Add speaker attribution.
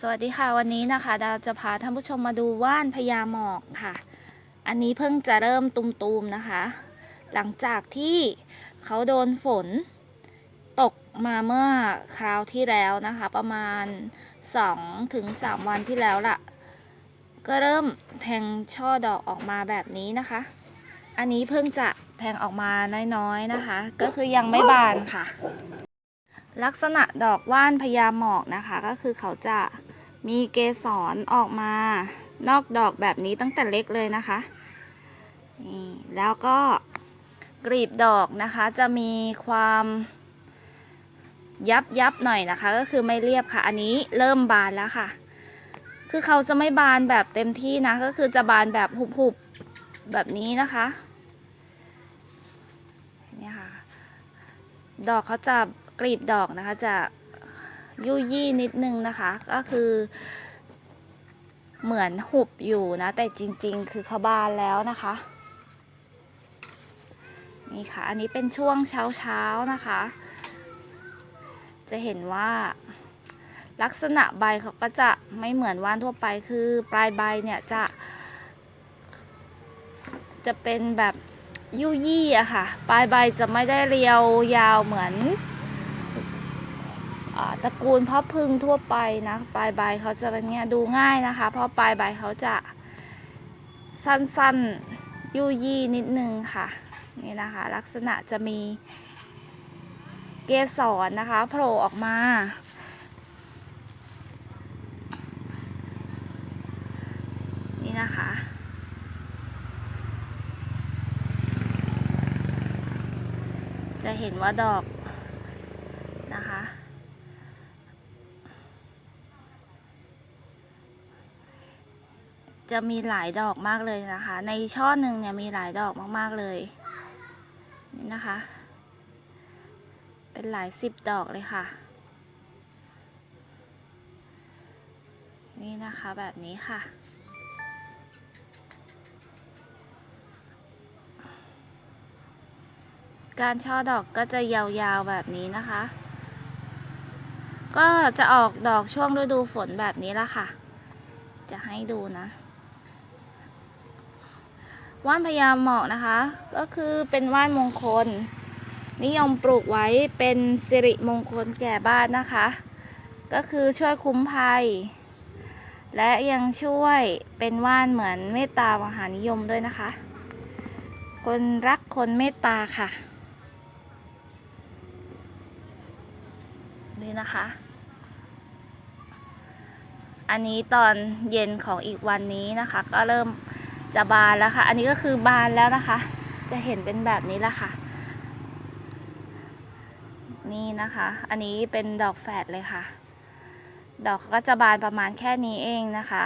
Speaker 1: สวัสดีค่ะวันนี้นะคะดาวจะพาท่านผู้ชมมาดูว่านพญาหมอกค่ะ อันนี้เพิ่งจะเริ่มตุมๆนะคะ หลังจากที่เขาโดนฝนตกมาเมื่อคราวที่แล้วนะคะ ประมาณ2ถึง3วันที่แล้วล่ะ ก็เริ่มแทงช่อดอกออกมาแบบนี้นะคะ อันนี้เพิ่งจะแทงออกมาน้อยๆนะคะ ก็คือยังไม่บานค่ะลักษณะดอกว่านพญาหมอกนะคะ ก็คือเขาจะ มีเกสรออกมานอกดอกแบบนี้ตั้งแต่เล็กเลยนะคะนี่แล้วก็กลีบดอกนะคะ จะมีความยับยับหน่อยนะคะ ก็คือไม่เรียบค่ะ อันนี้เริ่มบานแล้วค่ะ คือเขาจะไม่บานแบบเต็มที่นะ ก็คือจะบานแบบหุบๆแบบนี้นะคะเนี่ยค่ะ ดอกเขาจะกลีบดอกนะคะจะ ยุยี่นิดนึงนะคะ ก็คือเหมือนหุบอยู่นะ แต่จริง ๆ คือเขาบานแล้วนะคะ นี่ค่ะ อันนี้เป็นช่วงเช้าๆนะคะ จะเห็นว่าลักษณะใบเขาก็จะไม่เหมือนว่านทั่วไปคือปลายใบเนี่ยจะ จะเป็นแบบยุยี่อะค่ะ ปลายใบจะไม่ได้เรียวยาวเหมือน ระกูลพ่อพึ่งทั่วไปนะปลายใบเขาจะเป็นเงี้ยดูง่ายนะคะ เพราะปลายใบเขาจะสั้นๆยุยี่นิดนึงค่ะนี่นะคะ ลักษณะจะมีเกสรนะคะโผล่ออกมา นี่นะคะ จะเห็นว่าดอกนะคะ จะมีหลายดอกมากเลยนะคะ ในช่อหนึ่งเนี่ยมีหลายดอกมากๆเลยนี่นะคะ เป็นหลายสิบดอกเลยค่ะ นี่นะคะแบบนี้ค่ะ การช่อดอกก็จะยาวๆแบบนี้นะคะ ก็จะออกดอกช่วงฤดูฝนแบบนี้ละค่ะ จะให้ดูนะ ว่านพญาหมอกนะคะ ก็คือเป็นว่านมงคล นิยมปลูกไว้เป็นสิริมงคลแก่บ้านนะคะ ก็คือช่วยคุ้มภัย และยังช่วยเป็นว่านเหมือนเมตตามหานิยมด้วยนะคะ คนรักคนเมตตาค่ะ นี่นะคะ อันนี้ตอนเย็นของอีกวันนี้นะคะ ก็เริ่ม จะบานแล้วค่ะ อันนี้ก็คือบานแล้วนะคะ จะเห็นเป็นแบบนี้ละค่ะ นี่นะคะ อันนี้เป็นดอกแฝดเลยค่ะ ดอกก็จะบานประมาณแค่นี้เองนะคะ